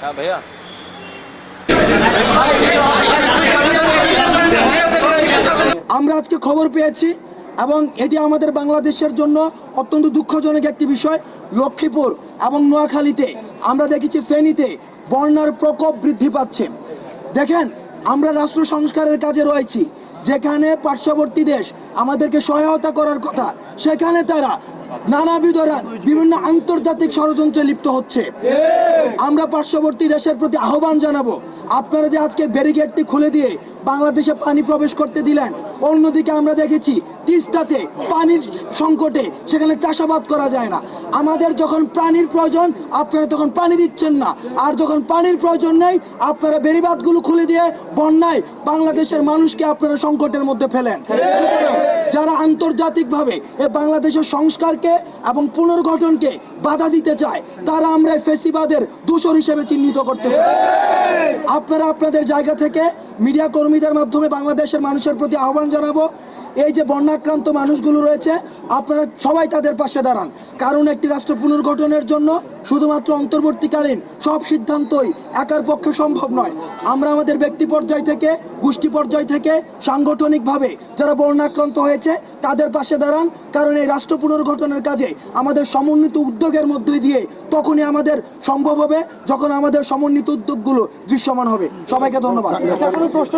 হ্যাঁ আমরা আজকে খবর পেয়েছি এবং এটি আমাদের বাংলাদেশের জন্য অত্যন্ত দুঃখজনক একটি বিষয়, লক্ষ্মীপুর এবং নোয়াখালীতে। আমরা দেখেছি ফেনীতে বন্যার প্রকোপ বৃদ্ধি পাচ্ছে। দেখেন, আমরা রাষ্ট্র সংস্কারের কাজে রয়েছি। যেখানে পার্শ্ববর্তী দেশ আমাদেরকে সহায়তা করার কথা, সেখানে তারা নানাবিধ বিভিন্ন আন্তর্জাতিক ষড়যন্ত্রে লিপ্ত হচ্ছে। আমরা পার্শ্ববর্তী দেশের প্রতি আহ্বান জানাব, আপনারা যে আজকে ব্যারিকেডটি খুলে দিয়ে বাংলাদেশে পানি প্রবেশ করতে দিলেন, অন্যদিকে আমরা দেখেছি তিস্তাতে পানির সংকটে সেখানে চাষাবাদ করা যায় না। আমাদের যখন প্রাণীর প্রয়োজন, আপনারা তখন পানি দিচ্ছেন না। আর যখন পানির প্রয়োজন নেই, আপনারা বেড়িবাঁধগুলো খুলে দিয়ে বন্যায় বাংলাদেশের মানুষকে আপনারা সংকটের মধ্যে ফেলেন। যারা আন্তর্জাতিকভাবে এ বাংলাদেশের সংস্কারকে এবং পুনর্গঠনকে বাধা দিতে চায়, তারা আমরা ফেসিবাদের দূষর হিসেবে চিহ্নিত করতে চাই। আপনারা আপনাদের জায়গা থেকে মিডিয়া কর্মীদের মাধ্যমে বাংলাদেশের মানুষের প্রতি আহ্বান জানাব। এই যে বন্যাক্রান্ত মানুষগুলো রয়েছে, আপনারা সবাই তাদের পাশে দাঁড়ান। কারণ একটি রাষ্ট্র পুনর্গঠনের জন্য শুধুমাত্র অন্তর্বর্তীকালীন সব সিদ্ধান্তই একার পক্ষে সম্ভব নয়। আমরা আমাদের ব্যক্তি পর্যায় থেকে, গোষ্ঠী পর্যায় থেকে, সাংগঠনিকভাবে যারা বন্যাক্রান্ত হয়েছে, তাদের পাশে দাঁড়ান। কারণ এই রাষ্ট্র পুনর্গঠনের কাজে আমাদের সমন্বিত উদ্যোগের মধ্যে দিয়ে তখনই আমাদের সম্ভব হবে, যখন আমাদের সমন্বিত উদ্যোগগুলো দৃশ্যমান হবে। সবাইকে ধন্যবাদ। প্রশ্ন